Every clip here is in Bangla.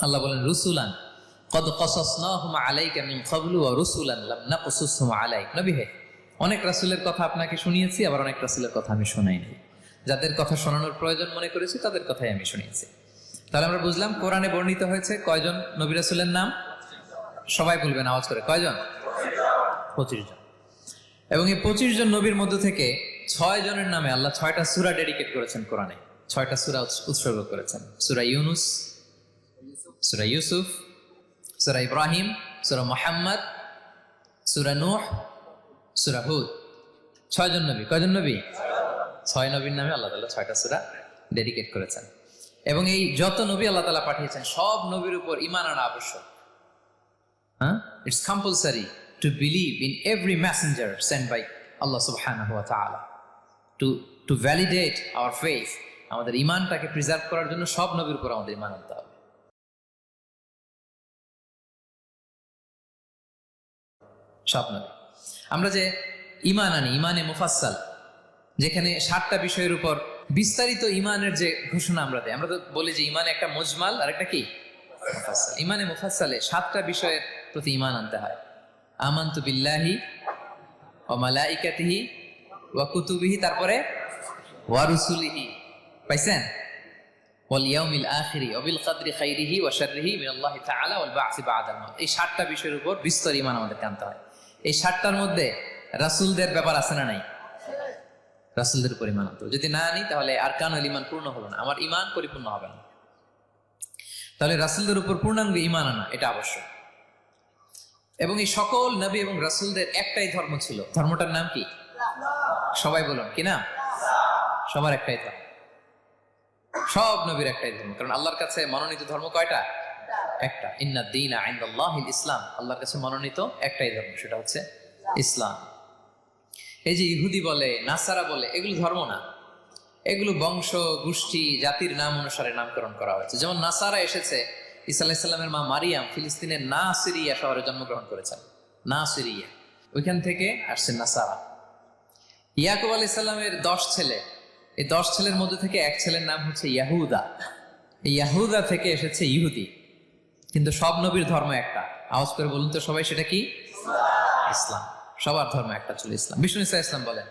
আল্লাহ বলেন, রুসুলান, কদ কসাসনাহুম আলাইকা মিন রুসুলান অনেক রাসূলের কথা আপনাকে শুনিয়েছি, আবার অনেক রাসূলের কথা আমি শোনাইনি যাদের কথা শোনানোর প্রয়োজন মনে করেছি, তাদের কথাই আমি শুনিয়েছি। তাহলে আমরা বুঝলাম, কোরআনে বর্ণিত হয়েছে কয়জন নবী রাসূলের নাম? সবাই বলবেন, আওয়াজ করে, কয়জন? পঁচিশ জন। এবং এই পঁচিশ জন নবীর মধ্য থেকে ছয় জনের নামে আল্লাহ ছয়টা সুরা ডেডিকেট করেছেন কোরআনে। ছয়টা সুরা উৎসর্গ করেছেন। সুরা ইউনুস সুরা ইউসুফ সুরা ইব্রাহিম সুরা মোহাম্মদ সুরা নূহ সুরা হুদ ছয়জন নবী। কয়জন নবী? ছয় নবীর নামে আল্লাহ তাআলা ছয়টা সুরা ডেডিকেট করেছেন। এবং এই যত নবী আল্লাহ তাআলা পাঠিয়েছেন সব নবীর উপর ইমান আনা আবশ্যক। হ্যাঁ? It's compulsory to believe every messenger sent by Allah subhanahu wa ta'ala. To, to validate our faith, আমাদের ইমানটাকে প্রিজার্ভ করার জন্য সব নবীর উপর আমাদের ইমান আনতে হবে। সব নবী আমরা যে ইমান আনি ইমানে মুফাসসাল, যেখানে সাতটা বিষয়ের উপর বিস্তারিত ইমানের যে ঘোষণা আমরা দেয় আমরা তো বলি যে ইমানে একটা মজমাল আর একটা কি? ইমানে মুফাসসালে সাতটা বিষয়ের প্রতি ইমান আনতে হয়। আমান্তু বিল্লাহি ও মালাইকাতিহি ওয়া কুতুবিহি, তারপরে ওয়া রুসুলিহি। পাইছেন? এই সাতটা বিষয়ের উপর বিস্তর ইমান আমাদের আনতে হয়। এই সাতটার মধ্যে রাসূলদের ব্যাপার আছে না নাই? রাসূলদের ইমান আনতে যদি না আনি, তাহলে আর কানুল ইমান পূর্ণ হলো না। আমার ইমান পরিপূর্ণ হবে না। তাহলে রাসূলদের উপর পূর্ণাঙ্গ ইমান আনা, এটা আবশ্যক। এবং এই সকল নবী এবং রাসুলদের একটাই ধর্ম ছিল। ধর্মটার নাম কি? সবাই বলুন, কি না সবার একটাই ধর্ম। সব নবীর একটাই ধর্ম। কারণ আল্লাহর কাছে মনোনীত ধর্ম কয়টা? একটা, ইন্না দিন ইসলাম। আল্লাহর কাছে মনোনীত একটাই ধর্ম, সেটা হচ্ছে ইসলাম। এই যে ইহুদি বলে, নাসারা বলে, এগুলো ধর্ম না। এগুলো বংশ, গোষ্ঠী, জাতির নাম অনুসারে নামকরণ করা হয়েছে। যেমন নাসারা এসেছে ইসা আলাহিসাল্লামের মা মারিয়াম ফিলিস্তিনের না সিরিয়া শহরে জন্মগ্রহণ করেছেন। না সিরিয়া ওইখান থেকে আসছেন নাসারা। ইয়াকুব আলাইসাল্লামের দশ ছেলে। এই দশ ছেলের মধ্যে থেকে এক ছেলের নাম হচ্ছে ইয়াহুদা। ইয়াহুদা থেকে এসেছে ইহুদি। কিন্তু সব নবীর ধর্ম একটা। আওয়াজ করে বলুন তো সবাই, সেটা কি? ইসলাম। সবার ধর্ম একটা ছিল ইসলাম। বিষ্ণু ইসা ইসলাম বলেন,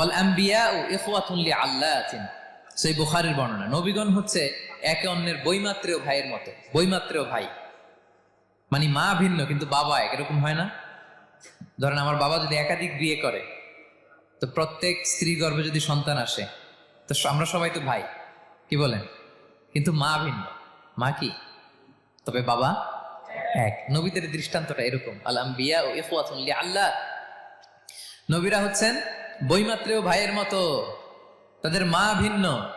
অল আম্বিয়া ও ইখওয়াতুল্লি আল্লাহ সেই বুখারির বর্ণনা। নবীগণ হচ্ছে একে অন্যের বইমাত্রেও ভাইয়ের মতো। বইমাত্রেও ভাই। মানে মা ভিন্ন, কিন্তু বাবা এক। এরকম হয় না? ধরেন আমার বাবা যদি একাধিক বিয়ে করে, তো প্রত্যেক স্ত্রী গর্ভে যদি সন্তান আসে, তো আমরা সবাই তো ভাই। কি বলেন? কিন্তু মা ভিন্ন। মা কি? তবে বাবা এক। নবীদের দৃষ্টান্তটা এরকম। আল আম্বিয়া ও ইখওয়াতুল্লি আল্লাহ নবীরা হচ্ছেন বইমাত্রেও ভাইয়ের মতো। তাদের মা ভিন্ন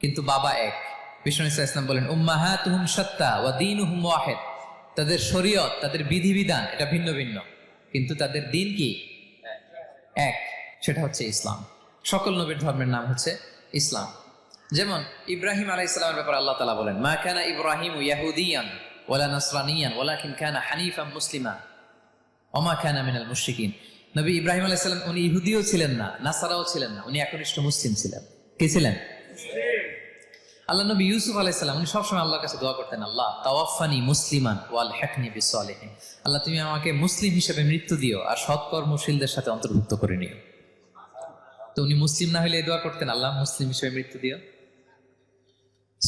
কিন্তু বাবা এক। বিষ্ণু ইসা ইসলাম বলেন উম্মাহা তুহুম সত্তা ওয়া দিন হুম ওয়াহেদ। তাদের শরীয়ত তাদের বিধিবিধান এটা ভিন্ন ভিন্ন। কিন্তু তাদের দিন কি? এক। সেটা হচ্ছে ইসলাম। সকল নবীর ধর্মের নাম হচ্ছে ইসলাম। যেমন ইব্রাহিম আলাই ইসলামের ব্যাপারে আল্লাহ তালা বলেন, মা কানা ইব্রাহিম ইয়াহুদিয়ান ওয়ালা নাসরানিয়ান ওয়ালাকিন কানা হানিফা মুসলিমা ওমা খানা মিনাল মুশরিকিন। নবী ইব্রাহিম আলাইহিস সালাম, উনি ইহুদিও ছিলেন না, নাসারাও ছিলেন না, উনি একনিষ্ঠ মুসলিম ছিলেন। কে ছিলেন? আল্লাহ নবী ইউসুফ আলাইহিস সালাম, উনি সবসময় আল্লাহর কাছে দোয়া করতেন, আল্লাহ তাওয়াফানি মুসলিমান ওয়াল হেকনি বিসলিহিন আল্লাহ, তুমি আমাকে মুসলিম হিসেবে মৃত্যু দিও আর সৎকর্মশীলদের সাথে অন্তর্ভুক্ত করে নিও। তো উনি মুসলিম না হলে এই দোয়া করতেন, আল্লাহ, মুসলিম হিসেবে মৃত্যু দিও।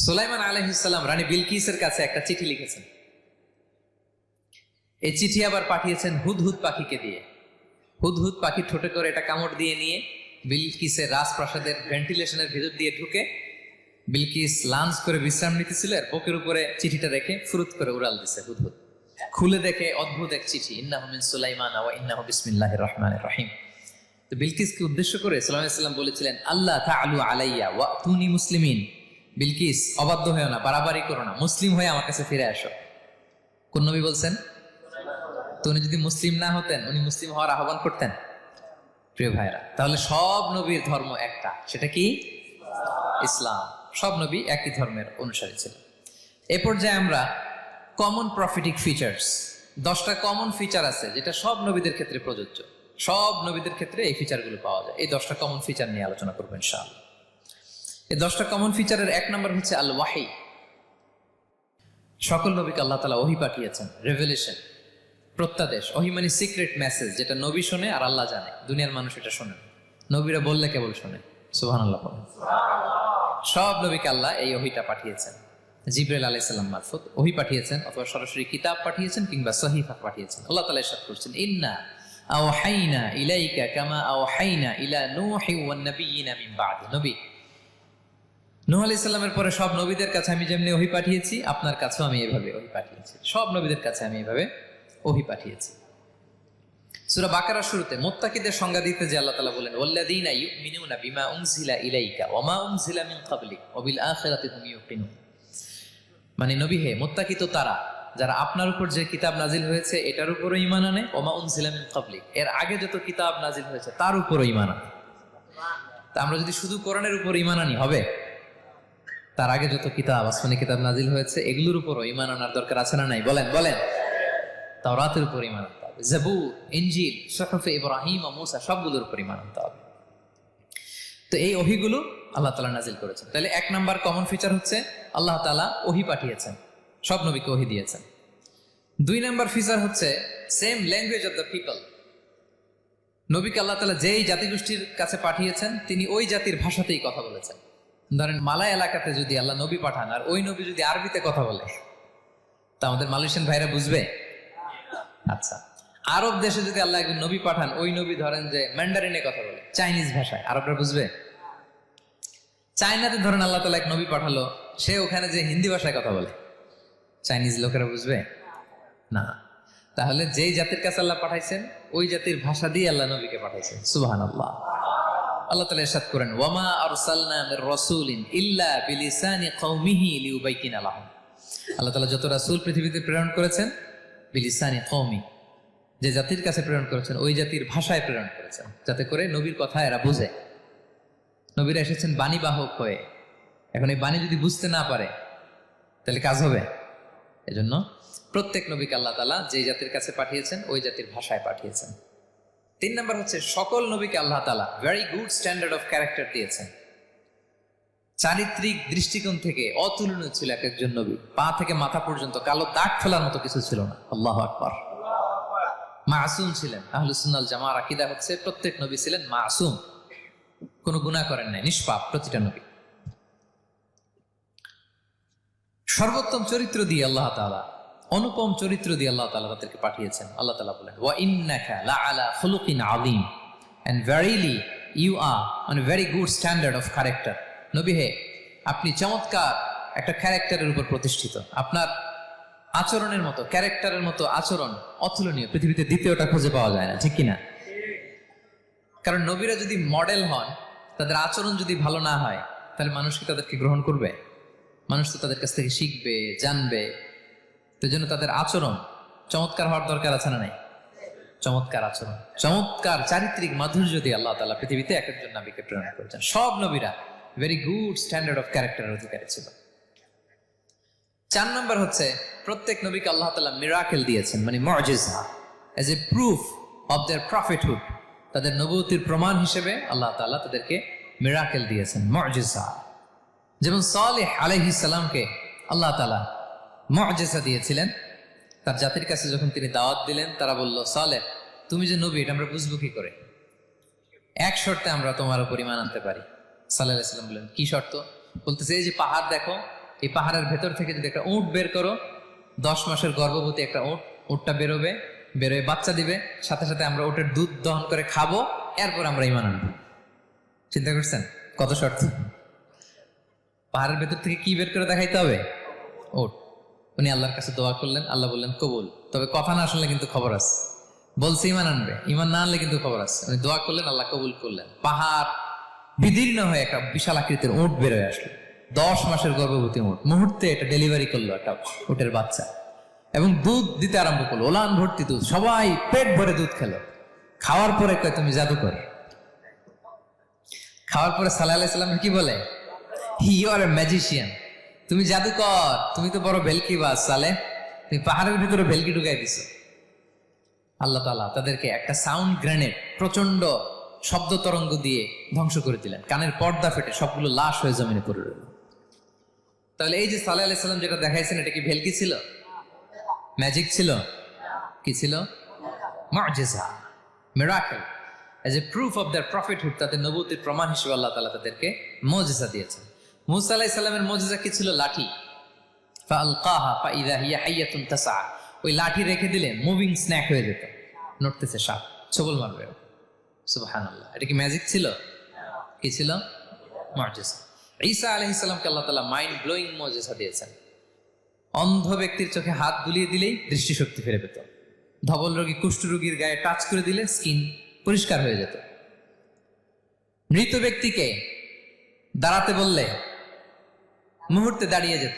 সুলাইমান আলহিসাল্লাম রানী বিলকিসের কাছে একটা চিঠি লিখেছেন। এই চিঠি আবার পাঠিয়েছেন হুদহুদ পাখিকে দিয়ে। হুদহুদ পাখি ঠোঁটে করে এটা কামড় দিয়ে নিয়ে বিলকিসের রাজপ্রাসাদের ভেন্টিলেশনের ভিতর দিয়ে ঢুকে বিলকিস লাঞ্চ করে বিশ্রাম নিতেছিল আর বুকের উপরে চিঠিটা রেখে ফুরুত করে উড়াল দিছে হুদহুদ। খুলে দেখে অদ্ভুত এক চিঠি, ইন্নাহু মিন সুলাইমান ওয়া ইন্নাহু বিসমিল্লাহির রহমান রহিম। তো বিলকিসকে উদ্দেশ্য করে সাল্লাম বলেছিলেন আল্লাহ তাআলু আলাইয়া ওয়া তুনি মুসলিমিন। বিলকিস, অবাধ্য হয়েও না, বাড়াবাড়ি করো না, মুসলিম হয়ে আমার কাছে ফিরে আসো। কোন নবী বলছেন? তো উনি যদি মুসলিম না হতেন, উনি মুসলিম হওয়ার আহ্বান করতেন? প্রিয় ভাইরা তাহলে সব নবীর ধর্ম একটা, সেটা কি? ইসলাম। সব নবী একই ধর্মের অনুসারী ছিল। এ পর্যায়ে আমরা কমন প্রফিটিক ফিচার্স দশটা কমন ফিচার আছে, যেটা সব নবীদের ক্ষেত্রে প্রযোজ্য। সব নবীদের ক্ষেত্রে এই ফিচারগুলো পাওয়া যায়। এই দশটা কমন ফিচার নিয়ে আলোচনা করব ইনশাআল্লাহ। এই দশটা কমন ফিচারের এক নম্বর হচ্ছে আল ওয়াহি সকল নবীকে আল্লাহ তালা ওহি পাঠিয়েছেন রেভেলেশন প্রত্যাদেশ, ওহি মানে সিক্রেট মেসেজ যেটা নবী শোনে আর আল্লাহ জানে, দুনিয়ার মানুষ এটা শোনে। নবীরা বললে কেবল শোনে। সুহান আল্লাহ সব নবীকে আল্লাহ এই ওহিটা পাঠিয়েছেন। জিব্রাইল আলাইসাল্লাম মারফত ওহি পাঠিয়েছেন, অথবা সরাসরি কিতাব পাঠিয়েছেন কিংবা সহিফা পাঠিয়েছেন। আল্লাহ তালা ইরশাদ করছেন, ইন্না আও হাইনা ইলাইকা কামা আওহাইনা ইলা নূহি ওয়ান নাবিয়িনা মিন বাদি। নবী নূহ আলাইহিস সালামের পরে সব নবীদের কাছে আমি যেমনি ওহি পাঠিয়েছি, আপনার কাছেও আমি এভাবে ওহি পাঠিয়েছি। সব নবীদের কাছে আমি এভাবে ওহি পাঠিয়েছি। সূরা বাকারার শুরুতে মুত্তাকিদের সংজ্ঞা দিতে যে আল্লাহ তাআলা বলেন, ওয়াল্লাযীনা ইউমিনুনা বিমা উনজিলা ইলাইকা ওয়া মা উনজিলা মিন ক্বাবলিক ওয়া বিল আখিরাতি হুম ইউকিনুন। মানে নবী হে, মুত্তাকি তো তারা, যারা আপনার উপর যে কিতাব নাজিল হয়েছে, এটার উপরও ঈমান আনে, ওয়া মা উনজিলা মিন ক্বাবলিক। এর আগে যত কিতাব নাজিল হয়েছে, তার উপরও ঈমান আনে। তা আমরা যদি শুধু কোরআনের উপর ঈমান আনি, হবে? তার আগে যত কিতাব, আসমানি কিতাব নাজিল হয়েছে, এগুলোর উপরও ঈমান আনার দরকার আছে না নাই? বলেন বলেন। তাওরাতের উপর ঈমান আনতে হবে। ইব্রাহিম মুসা সবগুলোর উপর ঈমান আনতে হবে। তো এই আল্লাহ তাআলা নাজিল করেছেন। তাহলে এক নাম্বার কমন ফিচার হচ্ছে, আল্লাহ তাআলা ওহি পাঠিয়েছেন। সব নবীকে ওহি দিয়েছেন। দুই নাম্বার ফিচার হচ্ছে same language of the people নবীকে আল্লাহ তাআলা যেই জাতিগোষ্ঠীর কাছে পাঠিয়েছেন, তিনি ওই জাতির ভাষাতেই কথা বলেছেন। ধরেন মালয় এলাকাতে যদি আল্লাহ নবী পাঠান, আর ওই নবী যদি আরবিতে কথা বলে, তা আমাদের মালয়েশিয়ান ভাইরা বুঝবে? আচ্ছা আরব দেশে যদি আল্লাহ একজন নবী পাঠান, ওই নবী ধরেন যে ম্যান্ডারিনে কথা বলে, চাইনিজ ভাষায়, আরবরা বুঝবে? চায়নাতে ধরেন আল্লাহ তালা এক নবী পাঠালো, সে ওখানে যে হিন্দি ভাষায় কথা বলে, চাইনিজ লোকেরা বুঝবে? না। তাহলে যেই জাতির কাছে আল্লাহ পাঠাইছেন, ওই জাতির ভাষা দিয়ে আল্লাহ নবীকে পাঠাইছেন সুবাহান আল্লাহ আল্লাহ তালা ইরশাদ করেন, ওয়ামা আরসালনা মির রাসূলিন ইল্লা বিলিসানি কওমিহি লিউবাইয়িনা লাহুম। আল্লাহ তাআলা যত রাসূল পৃথিবীতে প্রেরণ করেছেন, বিলিসানি কওমি, যে জাতির কাছে প্রেরণ করেছেন, ওই জাতির ভাষায় প্রেরণ করেছেন, যাতে করে নবীর কথা এরা বুঝে। নবীরা এসেছেন বাণী বাহক হয়ে। এখন এই বাণী যদি বুঝতে না পারে, তাহলে কাজ হবে। এজন্য প্রত্যেক নবীকে আল্লাহ তালা যে জাতির কাছে পাঠিয়েছেন, ওই জাতির ভাষায় পাঠিয়েছেন। তিন নম্বর হচ্ছে সকল নবীকে আল্লাহ তালা very good standard of character দিয়েছেন। চারিত্রিক দৃষ্টিকোণ থেকে অতুলনীয় ছিল এক একজন নবী। পা থেকে মাথা পর্যন্ত কালো দাগ ফেলার মতো কিছু ছিল না। আল্লাহ আকবর। মাসুম ছিলেন। আহলুসুন্নাল জামার আকিদা হচ্ছে প্রত্যেক নবী ছিলেন মাসুম। কোনো গুণা করেন নাই, নিষ্পাপ প্রতিটা নবী। সর্বোত্তম চরিত্র দিয়ে আল্লাহ তাআলা অনুপম চরিত্র দিয়ে আল্লাহ তালা তাদেরকে পাঠিয়েছেন। আল্লাহ তালা বলেন, ওয়া ইন্নাকা লাআলা খুলুকিন আযীম। And verily you are on very good standard of character নবী হে, আপনি চমৎকার একটা ক্যারেক্টারের উপর প্রতিষ্ঠিত। আপনার আচরণের মতো, ক্যারেক্টারের মতো আচরণ অতুলনীয়। পৃথিবীতে দ্বিতীয়টা খুঁজে পাওয়া যায় না, ঠিক কিনা? কারণ নবীরা যদি মডেল হন, তাদের আচরণ যদি ভালো না হয়, তাহলে মানুষ কি তাদেরকে গ্রহণ করবে? মানুষ তো তাদের কাছ থেকে শিখবে, জানবে। জন্য তাদের আচরণ চমৎকার হওয়ার দরকার আছে না নাই? চমৎকার আচরণ। চমৎকার চারিত্রিক মাধুর্য দিয়ে আল্লাহ তালা পৃথিবীতে এক একজন নবীকে প্রেরণ করেছেন। সব নবীরা ভেরি গুড স্ট্যান্ডার্ড অফ ক্যারেক্টারের অধিকারী ছিল। চার নম্বর হচ্ছে, প্রত্যেক নবীকে আল্লাহ তালা মিরাকেল দিয়েছেন মানে মর্জিজা as a proof of their prophethood তাদের নবতির প্রমাণ হিসেবে আল্লাহ তাআলা তাদেরকে মিরাকেল দিয়েছেন মর্জিজা যেমন সালেহ আলাইহিস আল্লাহ তাআলা মর্জিজা দিয়েছিলেন। তার জাতির কাছে যখন তিনি দাওয়াত দিলেন, তারা বলল, সালেহ, তুমি যে নবী, এটা আমরা বুঝব কি করে? এক শর্তে আমরা তোমার উপর ইমান আনতে পারি। সাল্লাহ সাল্লাম বললেন, কি শর্ত? বলতেছে, এই যে পাহাড় দেখো, এই পাহাড়ের ভেতর থেকে যদি একটা উঁট বের করো, দশ মাসের গর্ভবতী একটা উঁট, উঁটটা বেরোবে, বেরোয় বাচ্চা দিবে, সাথে সাথে আমরা ওটার দুধ দহন করে খাব, এরপর আমরা ইমান আনব। চিন্তা করছেন? কত শর্ত? পাহাড়ের ভেতর থেকে কি বের করে দেখাইতে হবে? ওট উনি আল্লাহর কাছে দোয়া করলেন, আল্লাহ বললেন, কবুল। তবে কথা না শুনলে কিন্তু খবর আছে। বলছে ইমান আনবে। ইমান না আনলে কিন্তু খবর আছে। উনি দোয়া করলেন, আল্লাহ কবুল করলেন। পাহাড় বিদীর্ণ হয়ে একটা বিশাল আকৃতির উঁট বেরোয় আসলো। দশ মাসের গর্ভবতী উঁট। মুহূর্তে এটা ডেলিভারি করল একটা উটের বাচ্চা। এবং দুধ দিতে আরম্ভ করল। ওলান ভর্তি দুধ। সবাই পেট ভরে দুধ খেলো। খাওয়ার পরে কয়, তুমি জাদুকর। খাওয়ার পরে সাল্লাহ সাল্লাম কি বলে? He you are a magician তুমি জাদুকর তুমি তো বড় ভেলকি বাস, সালে। তুমি পাহাড়ের ভিতরে ভেলকি ঢুকাই দিছো। আল্লাহ তালা তাদেরকে একটা সাউন্ড গ্রেনেড প্রচণ্ড শব্দ তরঙ্গ দিয়ে ধ্বংস করে দিলেন। কানের পর্দা ফেটে সবগুলো লাশ হয়ে জমিনে পড়ে রইল। তাহলে এই যে সাল্লাহ আলাইসাল্লাম যেটা দেখাইছেন, এটা কি ভেলকি ছিল? ম্যাজিক ছিল? কি ছিল? মজেজা miracle as a proof of their prophethood তাদের নবুতির প্রমাণ হিসেবে আল্লাহ তালা তাদেরকে মজেসা দিয়েছেন। মুসা আলাহ ইসলামের মজেজা কি ছিল? লাঠি। ওই লাঠি রেখে দিলে মুভিং স্ন্যাক হয়ে যেত। নড়তেছে সাপ। ছবল মারবে সুবহানাল্লাহ। এটা কি ম্যাজিক ছিল? কি ছিল? মজেজা ঈসা আলহ ইসলামকে আল্লাহ তালা মাইন্ড ব্লোয়িং মজেজা দিয়েছেন। অন্ধ ব্যক্তির চোখে হাত বুলিয়ে দিলেই দৃষ্টিশক্তি ফিরে পেত। ধবল রোগী কুষ্ঠ রোগীর গায়ে টাচ করে দিলে স্কিন পরিষ্কার হয়ে যেত। মৃত ব্যক্তিকে দাঁড়াতে বললে মুহূর্তে দাঁড়িয়ে যেত।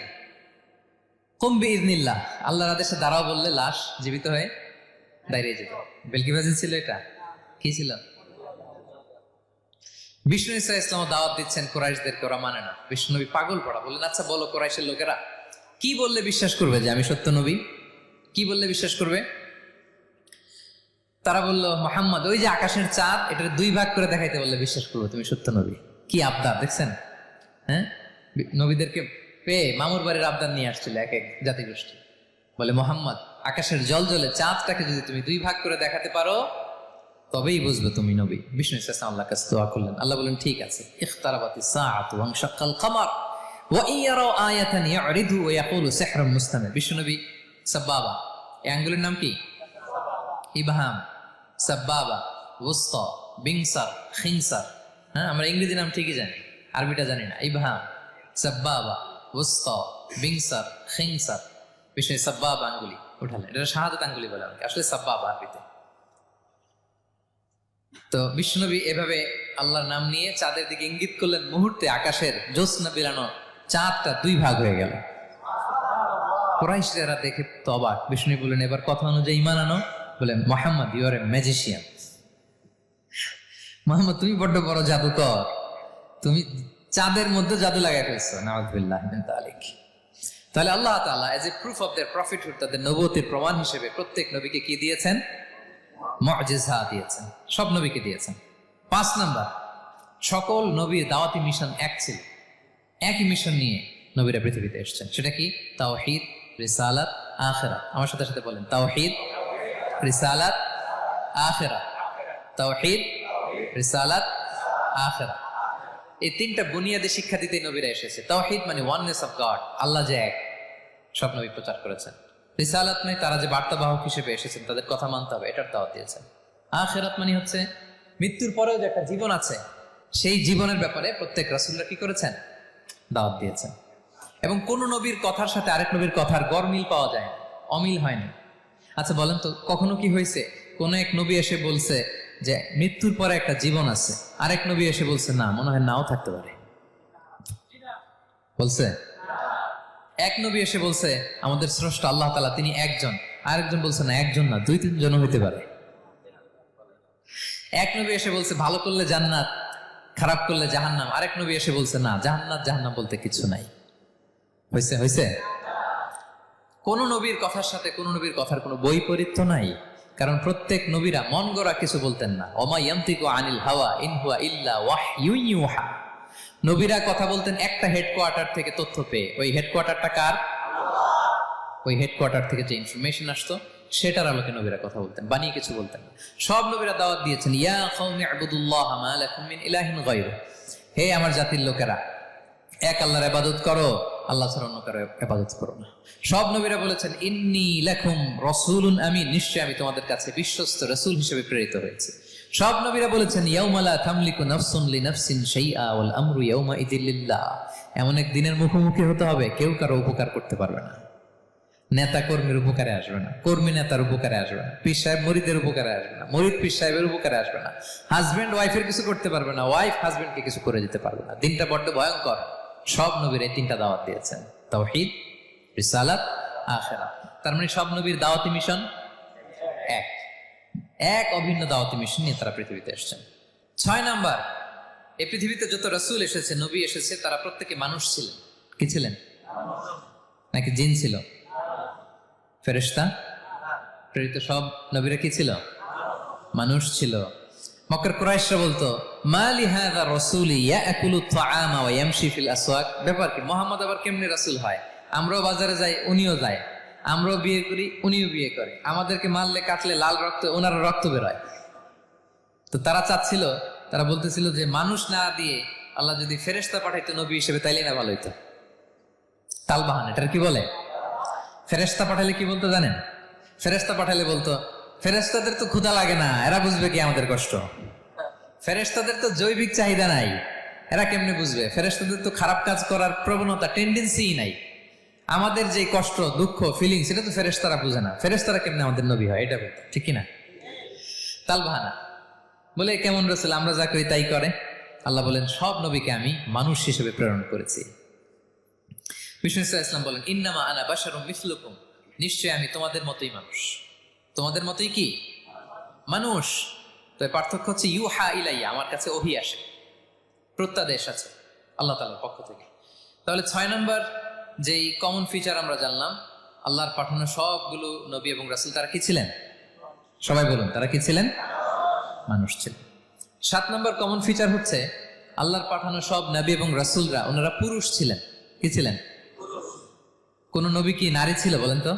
কম্বি ইদনিল্লাহ আল্লাহর আদেশে দাঁড়াও বললে লাশ জীবিত হয়ে দাঁড়িয়ে যেত। বেলকিবাজি ছিল এটা? কি ছিল? বিষ্ণু ইসা ইসলাম দাওয়াত দিচ্ছেন, কোরাইশদেরকে, ওরা মানে না। বিষ্ণু নবী পাগল পড়া। বললেন আচ্ছা বলো কোরাইশের লোকেরা, কি বললে বিশ্বাস করবে যে আমি সত্য নবী? কি বললে বিশ্বাস করবে? তারা বলল, মোহাম্মদ, ওই যে আকাশের চাঁদ এটা দুই ভাগ করে দেখাইতে বললে বিশ্বাস করব, তুমি সত্য নবী। কি আবদার, দেখছেন? হ্যাঁ? নবীদেরকে পেয়ে মামুর বাড়ির আবদার নিয়ে আসছিল এক এক জাতিগোষ্ঠী। বলে, মোহাম্মদ, আকাশের জল জলে চাঁদটাকে যদি তুমি দুই ভাগ করে দেখাতে পারো, তবেই বুঝবে তুমি নবী। বিষ্ণু ইসলাম আল্লাহ কাছে দোয়া করলেন। আল্লাহ বলেন, ঠিক আছে। ইখতারাবাতি সাআতু ওয়া শাক্কাল কামার। ওয়া ইয়ারাউ আয়াতান ইয়ারিদু ওয়া ইয়াকুলু সিহরুম মুস্তামির। বিষ্ণু নবী সাব্বাবা। এই আঙ্গুলের নাম কি? ইবহাম। সাব্বাবা। ওয়াসতা। বিংসার খিনসার। হ্যাঁ আমরা ইংরেজি নাম ঠিকই জানি। আরবিটা জানি না। ইবহাম। সাব্বাবা ওয়াসতা বিংসার বিষ্ণু সাব্বাবা আঙ্গুলি এটা আঙ্গুলি বলে আমাকে আসলে সাব্বাবা আরবিতে। তো বিষ্ণুনবী এভাবে আল্লাহর নাম নিয়ে চাঁদের দিকে ইঙ্গিত করলেন, মুহূর্তে আকাশের জ্যোৎস্না বিলানো চাঁদটা দুই ভাগ হয়ে গেল। কোরাইশরা দেখে তো অবাক বিষ্ণু বললেন, এবার কথা অনুযায়ী ইমান আনো। বলে, Muhammad you are a magician Muhammad, তুমি বড্ড বড় জাদুকর। তুমি চাঁদের মধ্যে জাদু লাগাই ফেলছো। নাওয়াজবিল্লাহ মিন তালিক তাহলে আল্লাহ তাআলা as a proof of their prophethood তাদের নবুয়তির প্রমাণ হিসেবে প্রত্যেক নবীকে কি দিয়েছেন? মজেজা দিয়েছেন। সব নবীকে দিয়েছেন। পাঁচ নাম্বার, সকল নবীর দাওয়াতি মিশন এক ছিল। একই মিশন নিয়ে নবীরা পৃথিবীতে এসেছেন। সেটা কি? তাওহিদ, রিসালাত, আখেরা। আমার সাথে সাথে বলেন, তাওহিদ, রিসালাত, আখেরা। তাওহিদ, রিসালাত, আখেরা। এই তিনটা বুনিয়াদী শিক্ষা দিতে নবীরা এসেছে। তাওহিদ মানে ওয়াননেস অফ গড আল্লাহ যে এক, সব নবী প্রচার করেছেন। রিসালাত মানে তারা যে বার্তাবাহক হিসেবে এসেছেন, তাদের কথা মানতে হবে, এটার দাওয়াত দিয়েছেন। আখেরাত মানে হচ্ছে, মৃত্যুর পরেও যে একটা জীবন আছে, সেই জীবনের ব্যাপারে প্রত্যেক রাসুলরা কি করেছেন? দাওয়াত দিয়েছেন। এবং কোন নবীর কথার সাথে আরেক নবীর কথার গরমিল পাওয়া যায় অমিল হয়নি আচ্ছা বলেন তো, কখনো কি হয়েছে? কোন এক নবী এসে বলছে যে মৃত্যুর পরে একটা জীবন আছে, আরেক নবী এসে বলছে, না, মনে হয় নাও থাকতে পারে। বলছে? এক নবী এসে বলছে, আমাদের স্রষ্টা আল্লাহ তালা তিনি একজন। আরেকজন বলছে, না, একজন না, দুই তিনজন হইতে পারে। এক নবী এসে বলছে, ভালো করলে জান্নাত, খারাপ করলে জাহান্নাম। আরেক নবী এসে বলছে, না, জাহান্নাত, জাহান্নাম বলতে কিছু নাই। হয়েছে হয়েছে কোন নবীর কথার সাথে কোন নবীর কথার কোনো বৈপরীত্য নাই? কারণ প্রত্যেক নবীরা মন গড়া কিছু বলতেন না। ইয়ান্তিকু আনিল হাওয়া, ইন হুয়া ইল্লা ওয়াহয়ু ইউহা। নবীরা কথা বলতেন, একটা হেডকোয়ার্টার থেকে তথ্য পেয়ে। ওই হেডকোয়ার্টারটা কার? ওই হেডকোয়ার্টার থেকে যে ইনফরমেশন আসতো, সেটার আলোকে নবীরা কথা বলতেন, বানিয়ে কিছু বলতেন সব নবীরা দাওয়াত দিয়েছেন, ইয়া হে আমার জাতির লোকেরা, এক আল্লাহর ইবাদত করো। আল্লাহ ছাড়া অন্য কারও ইবাদত করো না। সব নবীরা বলেছেন, ইন্নি লাকুম রাসূলুন আমিন। নিশ্চয় আমি তোমাদের কাছে বিশ্বস্ত রাসূল হিসেবে প্রেরিত হয়েছে। সব নবীরা বলেছেন, ইয়াউমা লা তামলিকু নাফসুন লিনাফসিন শাইআ ওয়াল আমরু ইয়াউমা ইদিল লিল্লাহ। এমন এক দিনের মুখোমুখি হতে হবে, কেউ কারও উপকার করতে পারবে না। নেতা কর্মীর উপকারে আসবে না, কর্মী নেতার উপকারে আসবে না, পীর সাহেব মরিদের উপকারে আসবে না, মরিদ পীর সাহেবের উপকারে আসবে না, হাজবেন্ড ওয়াইফের কিছু করতে পারবে না, ওয়াইফ হাজবেন্ডকে কিছু করে দিতে পারবে না। দিনটা বড্ড ভয়ঙ্কর। সব নবীর এই তিনটা দাওয়াত দিয়েছেন। তাওহীদ, রিসালাত, আখিরাত। তার মানে সব নবীর দাওয়াতি মিশন এক। এক অভিন্ন দাওয়াতি মিশন নিয়ে তারা পৃথিবীতে এসেছেন। ছয় নাম্বার, এই পৃথিবীতে যত রাসূল এসেছে, নবী এসেছে, তারা প্রত্যেকে মানুষ ছিলেন। কি ছিলেন? নাকি জিন ছিল? ফেরেশতা? প্রেরিত সব নবীরা কি ছিল? মানুষ ছিল। মক্কার কুরাইশরা বলতো মালি হাদা রাসূলি ইয়াকুলু তাআমা ওয়া ইয়ামশি ফিল আসওয়াক? ব্যাপার কি, মোহাম্মদ আবার কেমনে রাসূল হয়? আমরাও বাজারে যাই, উনিও যায়। আমরাও বিয়ে করি, উনিও বিয়ে করে। আমাদেরকে মারলে, কাটলে লাল রক্ত ওনার রক্ত বেরোয়। তো তারা চাচ্ছিল, তারা বলতেছিল যে, মানুষ না দিয়ে আল্লাহ যদি ফেরেশতা পাঠাইতো নবী হিসেবে তাইলে না ভালো হইতো। তালবাহান, এটার কি বলে? ফেরেশতা পাঠালে কি বলতো জানেন? ফেরেশতা পাঠালে বলতো ফেরেশতাদের তো ক্ষুধা লাগে না, এরা বুঝবে কি আমাদের কষ্ট। ফেরেশতাদের তো জৈবিক চাহিদা নাই, এরা কেমনে বুঝবে? ফেরেশতাদের তো খারাপ কাজ করার প্রবণতা টেন্ডেন্সি নাই। আমাদের যে কষ্ট, দুঃখ ফিলিংস এটা তো ফেরেশতারা বুঝে না। ফেরেশতারা কেমনে আমাদের নবী হয়, এটা ঠিক না তালবাহানা, বলে, কেমন রসুল, আমরা যা করি তাই করে। আল্লাহ বলেন, সব নবীকে আমি মানুষ হিসেবে প্রেরণ করেছি। বিষ্ণু ইসলাম বলেন, ইন্নামা আনা বাসারুম মিসলুকুম। নিশ্চয় আমি তোমাদের মতোই মানুষ। তোমাদের মতোই কি? মানুষ। তো পার্থক্য হচ্ছে ইউ হা ইলাইয়া, আমার কাছে ওহি আসে প্রত্যাদেশ আছে আল্লাহ তালার পক্ষ থেকে। তাহলে ছয় নম্বর যেই কমন ফিচার আমরা জানলাম, আল্লাহর পাঠানো সবগুলো নবী এবং রাসুল তারা কি ছিলেন? সবাই বলুন, তারা কি ছিলেন? মানুষ ছিলেন। সাত নম্বর কমন ফিচার হচ্ছে আল্লাহর পাঠানো সব নবী এবং রাসুলরা, ওনারা পুরুষ ছিলেন। কি ছিলেন? কোন নবী কি নারী ছিল বলেন তো?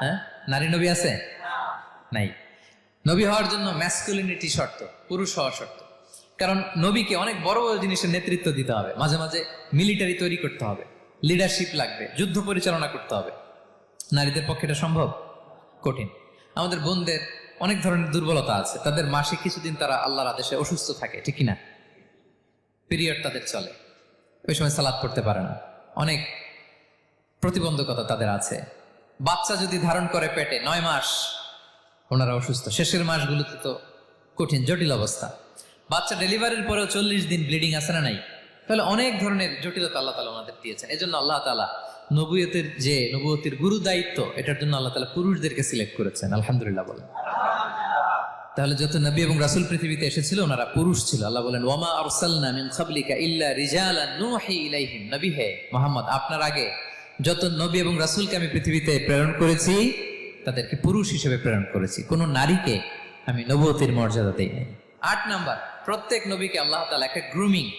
হ্যাঁ? নারী নবী আছে? নাই। নবী হওয়ার জন্য ম্যাসকুলিনিটি শর্ত, পুরুষ হওয়া শর্ত। কারণ নবীকে অনেক বড় বড় জিনিসের নেতৃত্ব দিতে হবে, মাঝে মাঝে মিলিটারি তৈরি করতে হবে লিডারশিপ লাগবে, যুদ্ধ পরিচালনা করতে হবে। নারীদের পক্ষে এটা সম্ভব? কঠিন। আমাদের বোনদের অনেক ধরনের দুর্বলতা আছে, তাদের মাসে কিছুদিন তারা আল্লাহর আদেশে অসুস্থ থাকে, ঠিক না পিরিয়ড তাদের চলে। ওই সময় সালাদ করতে পারে না। অনেক প্রতিবন্ধকতা তাদের আছে। বাচ্চা যদি ধারণ করে পেটে নয় মাস ওনারা অসুস্থ। শেষের মাসগুলোতে তো কঠিন, জটিল অবস্থা। বাচ্চা ডেলিভারির পরেও চল্লিশ দিন ব্লিডিং আছে না নাই? তাহলে অনেক ধরনের জটিলতা আল্লাহ তালা ওনাদের দিয়েছেন এজন্য আল্লাহ তালা নবুয়তের যে, নবুয়তির গুরু দায়িত্ব, এটার জন্য আল্লাহ তালা পুরুষদেরকে সিলেক্ট করেছেন। আলহামদুলিল্লাহ বলেন। তাহলে যত নবী এবং রাসুল পৃথিবীতে এসেছিল, ওনারা পুরুষ ছিল। আল্লাহ বলেন, ওয়ামা আরসালনা মিন ক্বাবলিকা ইল্লা রিজালান নুহি ইলাইহিম। নবী হে মোহাম্মদ, আপনার আগে যত নবী এবং রাসূলকে আমি পৃথিবীতে প্রেরণ করেছি তাদেরকে পুরুষ হিসেবে প্রেরণ করেছি। কোন নারীকে আমি নবতির মর্যাদা দেই নাই। আট নাম্বার, প্রত্যেক নবীকে আল্লাহ তালা একটা গ্রুমিং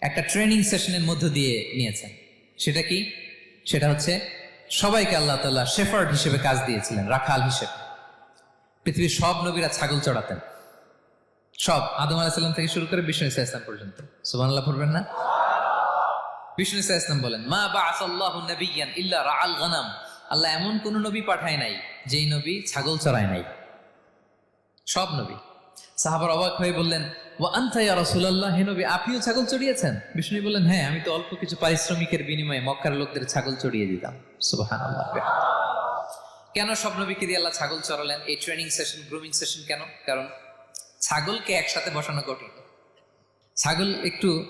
একটা ট্রেনিং সেশনের মধ্য দিয়ে নিয়েছেন। সেটা কি? সেটা হচ্ছে সবাইকে আল্লাহ তাআলা শেফার্ড হিসেবে কাজ দিয়েছিলেন, রাখাল হিসেবে। পৃথিবীর সব নবীরা ছাগল চড়াতেন। সব, আদম আলাহিসাল্লাম থেকে শুরু করে বিষ্ণু ইসা ইসলাম পর্যন্ত। সুবহানাল্লাহ পড়বেন না? বিষ্ণু ইসা ইসলাম বলেন, মা বাআসাল্লাহু নাবিয়্যান ইল্লা রাআল আল্লাহ এমন কোন নবী পাঠায় নাই, যেই নবী ছাগল চড়ায় নাই। সব নবী। সাহাবার অবাক হয়ে বললেন, ওয়া আনতা ইয়া রাসূলুল্লাহ, হে নবী, আপনিও ছাগল চড়িয়েছেন? বিষ্ণু বললেন হ্যাঁ আমি তো অল্প কিছু পারিশ্রমিকের বিনিময়ে মক্কার লোকদের ছাগল চড়িয়ে দিতাম। সুবহানাল্লাহ। কেন সব নবীকে দিয়ে আল্লাহ ছাগল চড়ালেন? এই ট্রেনিং সেশন গ্রুমিং সেশন কেন? কারণ ছাগলকে একসাথে বসানো কঠিন। ছাগল একটু,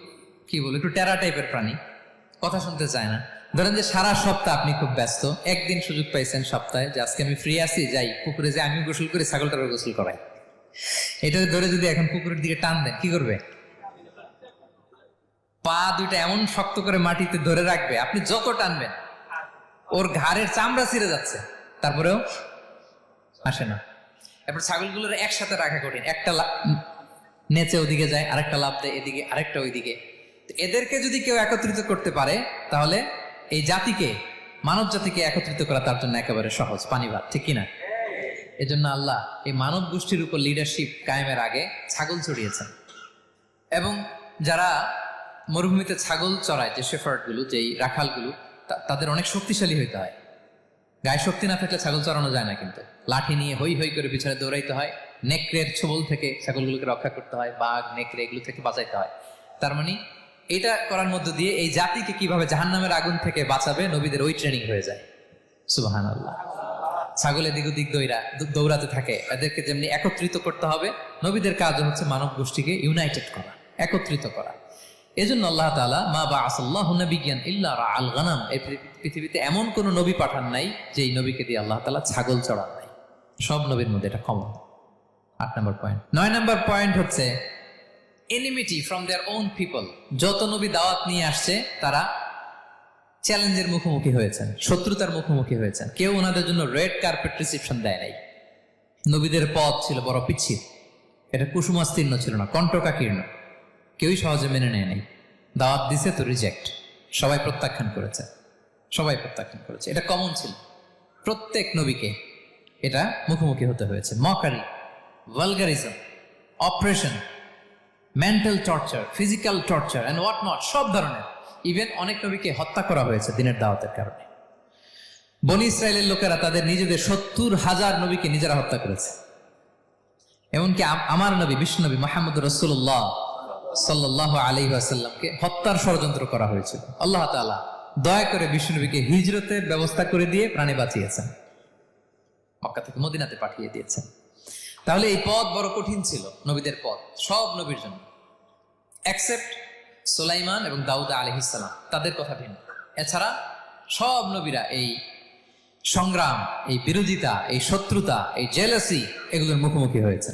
কি বল একটু টেরা টাইপের প্রাণী। কথা শুনতে চায় না। ধরেন যে সারা সপ্তাহ আপনি খুব ব্যস্ত, একদিন সুযোগ পাইছেন সপ্তাহে যে আজকে আমি ফ্রি আছি, যাই, পুকুরে যে আমি গোসল করি, ছাগলটারও গোসল করাই। এটা ধরে যদি এখন পুকুরের দিকে টান দেন, কি করবে? পা দুইটা এমন শক্ত করে মাটিতে ধরে রাখবে, আপনি যত টানবেন, ওর ঘাড়ের চামড়া ছিঁড়ে যাচ্ছে, তারপরেও আসে না। এরপর ছাগলগুলোর একসাথে রাখা কঠিন, একটা নেচে ওদিকে যায়, আরেকটা লাভ দেয়, এদিকে, আরেকটা ওইদিকে। এদেরকে যদি কেউ একত্রিত করতে পারে, তাহলে এই জাতিকে, মানব জাতিকে একত্রিত করা তার জন্য একেবারে সহজ পানি ভাত ঠিক কিনা? এজন্য আল্লাহ এই মানব গোষ্ঠীর উপর লিডারশিপ কায়েমের আগে ছাগল চড়িয়েছেন। এবং যারা মরুভূমিতে ছাগল চড়ায়, যে শেফার্ডগুলো যেই রাখালগুলো তাদের অনেক শক্তিশালী হইতে হয়। গায়ে শক্তি না থাকলে ছাগল চড়ানো যায় না কিন্তু। লাঠি নিয়ে হই হই করে পিছনে দৌড়াইতে হয়, নেকড়ের ছোবল থেকে ছাগলগুলোকে রক্ষা করতে হয়, বাঘ, নেকড়ে, এগুলো থেকে বাঁচাইতে হয়। তার মানে এটা করার মধ্য দিয়ে এই জাতিকে কীভাবে জাহান্নামের আগুন থেকে বাঁচাবে, নবীদের ওই ট্রেনিং হয়ে যায়। সুবাহান আল্লাহ ছাগল এদিক ওদিক দৌড়া দৌড়াতে থাকে। এদেরকে যেমনি একত্রিত করতে হবে, নবীদের কাজ হচ্ছে মানব গোষ্ঠীকে ইউনাইটেড করা, একত্রিত করা। এজন্য আল্লাহ তাআলা, মা বা আসল্লাহ নবিজ্ঞান ইল্লা আল গানাম, এই পৃথিবীতে এমন কোন নবী পাঠান নাই যে এই নবীকে দিয়ে আল্লাহ তাআলা ছাগল চড়ান নাই। সব নবীর মধ্যে এটা কমন আট নম্বর পয়েন্ট নয় নম্বর পয়েন্ট হচ্ছে enmity from their own people যত নবী দাওয়াত নিয়ে আসছে, তারা চ্যালেঞ্জের মুখোমুখি হয়েছেন, শত্রুতার মুখোমুখি হয়েছেন। কেউ ওনাদের জন্য রেড কার্পেট রিসিপশন দেয় নাই। নবীদের পথ ছিল বড় পিচ্ছিল। এটা কুসুমাস্তীর্ণ ছিল না, কণ্ঠকাকীর্ণ। কেউই সহজে মেনে নেয় নাই। দাওয়াত দিছে তো রিজেক্ট সবাই প্রত্যাখ্যান করেছে। সবাই প্রত্যাখ্যান করেছে। এটা কমন ছিল। প্রত্যেক নবীকে এটা মুখোমুখি হতে হয়েছে। Mockery vulgarism oppression mental torture physical torture and what not সব ধরনের। ইভেন অনেক নবীকে হত্যা করা হয়েছে দিনের দাওয়াতের কারণে। বনি ইসরায়েলের লোকেরা তাদের নিজেদের সত্তর হাজার নবীকে নিজেরা হত্যা করেছে। এমনকি আমার নবী বিষ্ণু নবী মাহমুদ রসুল্লাহ সাল্লাহ আলী আসাল্লামকে হত্যার ষড়যন্ত্র করা হয়েছিল আল্লাহ তাআলা দয়া করে বিষ্ণু নবীকে হিজরতের ব্যবস্থা করে দিয়ে প্রাণে বাঁচিয়েছেন। মক্কা থেকে মদিনাতে পাঠিয়ে দিয়েছেন। তাহলে এই পথ বড় কঠিন ছিল, নবীদের পথ, সব নবীর জন্য। অ্যাকসেপ্ট সোলাইমান এবং দাউদা আলহিসাল্লাম তাদের কথা ভিন্ন। এছাড়া সব নবীরা এই সংগ্রাম, এই বিরোধিতা, এই শত্রুতা, এই জেলাসি এগুলোর মুখোমুখি হয়েছে।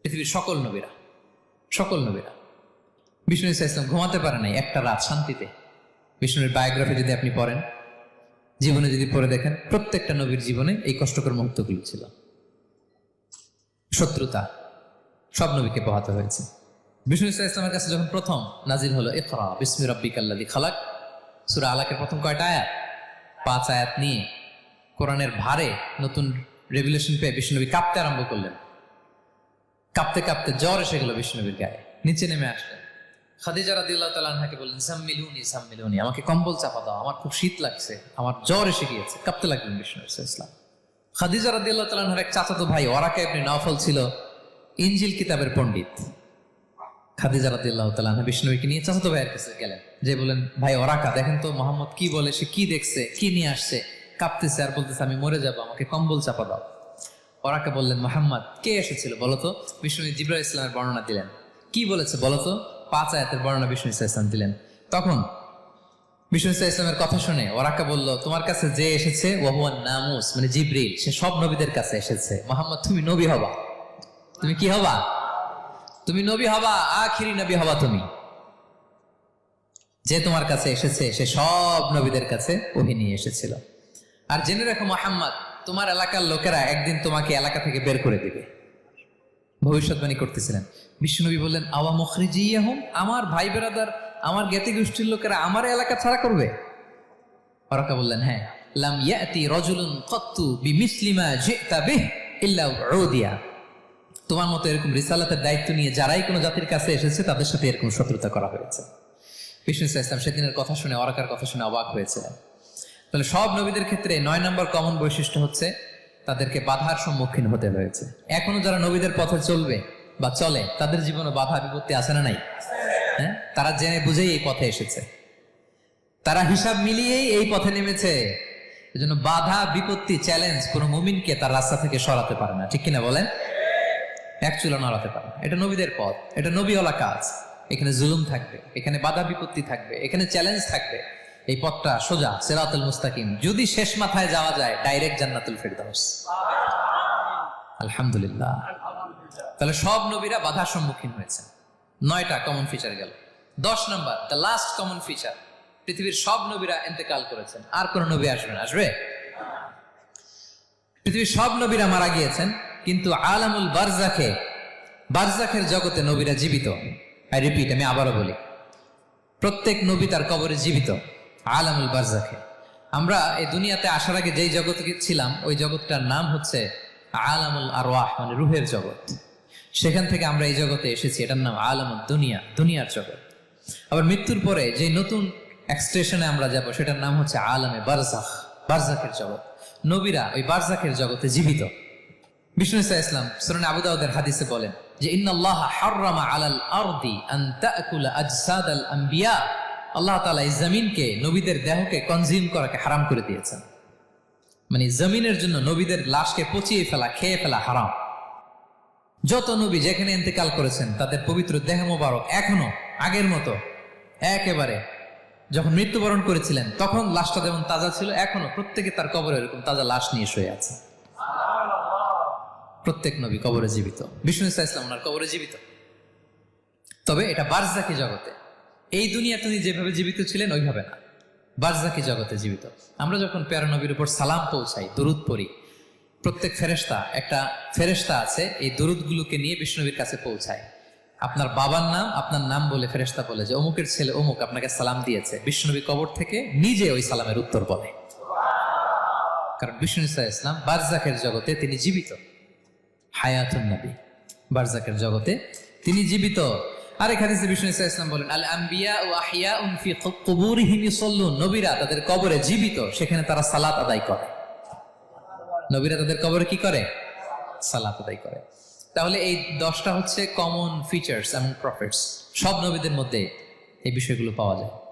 পৃথিবীর সকল নবীরা সকল নবীরা। বিষ্ণু ইসা ইসলাম ঘুমাতে পারে নাই একটা রাত শান্তিতে। বিষ্ণুর বায়োগ্রাফি যদি আপনি পড়েন, জীবনে যদি পড়ে দেখেন, প্রত্যেকটা নবীর জীবনে এই কষ্টকর মুহূর্তগুলি ছিল। শত্রুতা সব নবীকে পোহাতে হয়েছে। বিষ্ণু ইসা ইসলামের কাছে যখন প্রথম নাজির হলো, ইকরা, বিসমি রব্বিক আল্লাদি খালাক, সুরা আলাকের প্রথম কয়টা আয়াত? পাঁচ আয়াত নিয়ে কোরআনের ভারে নতুন রেগুলেশন পেয়ে বিষ্ণুনবী কাঁপতে আরম্ভ করলেন। কাঁপতে কাঁপতে জ্বর এসে গেল বিষ্ণুনবীর গায়ে। নিচে নেমে আসলেন। খাদিজা রাদিল্লাহ তালাহাকে বললেন, সাম্মিলুনি সাম্মিলুনি, আমাকে কম্বল চাপা দাও, আমার খুব শীত লাগছে, আমার জ্বর এসে গিয়েছে। কাঁপতে লাগলেন বিষ্ণু ইসলাম খাদিজা রাদিল্লাহ তালাহার এক চাচাতো ভাই ওরাকে ইবনে নফল ছিল ইঞ্জিল কিতাবের পণ্ডিত। খাদিজা রাদিল্লাহ তালাহা বিষ্ণুকে নিয়ে চাচাতো ভাইয়ের কাছে গেলেন। যে বলেন ভাই, ওরাকা, দেখেন তো মোহাম্মদ কি বলে, সে কি দেখছে, কি নিয়ে আসছে, কাঁপতেছে আর বলতেছে, আমি মরে যাব, আমাকে কম্বল চাপা দাও। ওরাকা বললেন, মোহাম্মদ, কে এসেছিল বলতো বিষ্ণু জিব্রা ইসলামের বর্ণনা দিলেন। কি বলেছে বলতো পাঁচ আয়াতের বর্ণনা বিষ্ণু ইসলাম দিলেন। তখন বিষ্ণু ইসলামের কথা শুনে ওরাকা বলল, তোমার কাছে যে এসেছে ওহুয়ান নামুস মানে জিব্রিল, সে সব নবীদের কাছে এসেছে। মোহাম্মদ, তুমি নবী হবা। তুমি কি হবা? তুমি নবী হবা, আখিরি নবী হবা তুমি। যে তোমার কাছে এসেছে, সে সব নবীদের কাছে ওহি নিয়ে এসেছিল। আর জেনে রাখো মোহাম্মদ, তোমার এলাকার লোকেরা একদিন তোমাকে এলাকা থেকে বের করে দিবে। ভবিষ্যৎবাণী করতেছিলেন। বিষ্ণুনবী বললেন আওয়া মুখরিজি আহম আমার ভাই বেরাদার আমার জ্ঞাতি গোষ্ঠীর লোকেরা আমার এলাকা ছাড়া করবে? ওরাকা বললেন হ্যাঁ। লাম ইয়াতি রজুলুন কত্তু বিমিসলিমা জিতা বিহ ইল্লা উদিয়া তোমার মতো এরকম রিসালাতের দায়িত্ব নিয়ে যারাই কোনো জাতির কাছে এসেছে, তাদের সাথে এরকম শত্রুতা করা হয়েছে। বিষ্ণু ইসলাম সেদিনের কথা শুনে, অরাকার কথা শুনে অবাক হয়েছিলেন। তাহলে সব নবীদের ক্ষেত্রে নয় নম্বর কমন বৈশিষ্ট্য হচ্ছে, তাদেরকে বাধার সম্মুখীন হতে হয়েছে। এখনও যারা নবীদের পথে চলবে বা চলে, তাদের জীবনে বাধা বিপত্তি আছে না নাই? হ্যাঁ? তারা জেনে বুঝেই এই পথে এসেছে। তারা হিসাব মিলিয়েই এই পথে নেমেছে। এজন্য বাধা, বিপত্তি চ্যালেঞ্জ কোনো মুমিনকে তার রাস্তা থেকে সরাতে পারে না। ঠিক কিনা বলেন? এক চুলা নড়াতে পারে। এটা নবীদের পথ। এটা নবীওয়ালা কাজ। এখানে জুলুম থাকবে, এখানে বাধা, বিপত্তি থাকবে, এখানে চ্যালেঞ্জ থাকবে। এই পথটা সোজা, সেরাতুল মুস্তাকিম। যদি শেষ মাথায় যাওয়া যায় ডাইরেক্ট জান্নাতুল ফেরদাউস। আলহামদুলিল্লাহ। তাহলে সব নবীরা বাধার সম্মুখীন হয়েছে নয়টা কমন ফিচার গেল। দশ number the last common feature পৃথিবীর সব নবীরা এতেকাল করেছেন। আর কোন নবী আসবে না। আসবে? পৃথিবীর সব নবীরা মারা গিয়েছেন, কিন্তু আলামুল বারজাখে বারজাখের জগতে নবীরা জীবিত। আই রিপিট আমি আবারও বলি, প্রত্যেক নবী তার কবরে জীবিত, আলামুল বারজাখে আমরা এই দুনিয়াতে আসার আগে যেই জগতে ছিলাম ওই জগৎটার নাম হচ্ছে আলামুল আরওয়াহ মানে রুহের জগৎ। সেখান থেকে আমরা এই জগতে এসেছি। এটার নাম আলামুল দুনিয়া, দুনিয়ার জগৎ। আবার মৃত্যুর পরে যে নতুন এক্সটেশনে আমরা যাব, সেটার নাম হচ্ছে আলামে বারজাখ, বারজাখের জগৎ। নবীরা ওই বারজাখের জগতে জীবিত। বিষ্ণু ইসা ইসলাম সুরান আবু দাউদের হাদিসে বলেন যে, ইন্নাল্লাহ হাররামা আলাল আরদি আন তাকুলা আজসাদ আল আম্বিয়া আল্লাহ তাআলা এই জমিনকে, নবীদের দেহকে কনজিউম করাকে হারাম করে দিয়েছেন। মানে জমিনের জন্য নবীদের লাশকে পচিয়ে ফেলা, খেয়ে ফেলা হারাম। যত নবী যেখানে ইন্তেকাল করেছেন, তাদের পবিত্র দেহ মোবারক এখনও আগের মতো। একেবারে। যখন মৃত্যুবরণ করেছিলেন, তখন লাশটা যেমন তাজা ছিল, এখনও প্রত্যেকে তার কবরে এরকম তাজা লাশ নিয়ে শুয়ে আছে। প্রত্যেক নবী কবরে জীবিত। বিষ্ণু ইসা ইসলাম ওনার কবরে জীবিত। তবে এটা বারজাকি জগতে। এই দুনিয়া তিনি যেভাবে জীবিত ছিলেন, ওইভাবে না। বারজাকি জগতে জীবিত। আমরা যখন প্যারা নবীর উপর সালাম পৌঁছাই, দরুদ পড়ি প্রত্যেক ফেরেশতা, একটা ফেরেশতা আছে, এই দরুদগুলোকে নিয়ে বিষ্ণুবীর কাছে পৌঁছায়। আপনার বাবার নাম, আপনার নাম বলে ফেরেশতা বলে যে, অমুকের ছেলে অমুক আপনাকে সালাম দিয়েছে। বিষ্ণুবী কবর থেকে নিজে ওই সালামের উত্তর বলে। কারণ বিষ্ণু ইসা ইসলাম বারজাকের জগতে তিনি জীবিত। হায়াতুন নবী, বারজাকের জগতে তিনি জীবিত। আরেক হাদিসে বিষ্ণু ইসা ইসলাম বলেন, আল আম্বিয়া ও আহিয়া উনফি কুবুরিহিম ইউসাল্লুন। নবীরা তাদের কবরে জীবিত, সেখানে তারা সালাত আদায় করে। নবীরা তাদের কবরে কি করে? সালাত আদায় করে। তাহলে এই দশটা হচ্ছে কমন ফিচার্স এবং প্রফিটস সব নবীদের মধ্যে এই বিষয়গুলো পাওয়া যায়।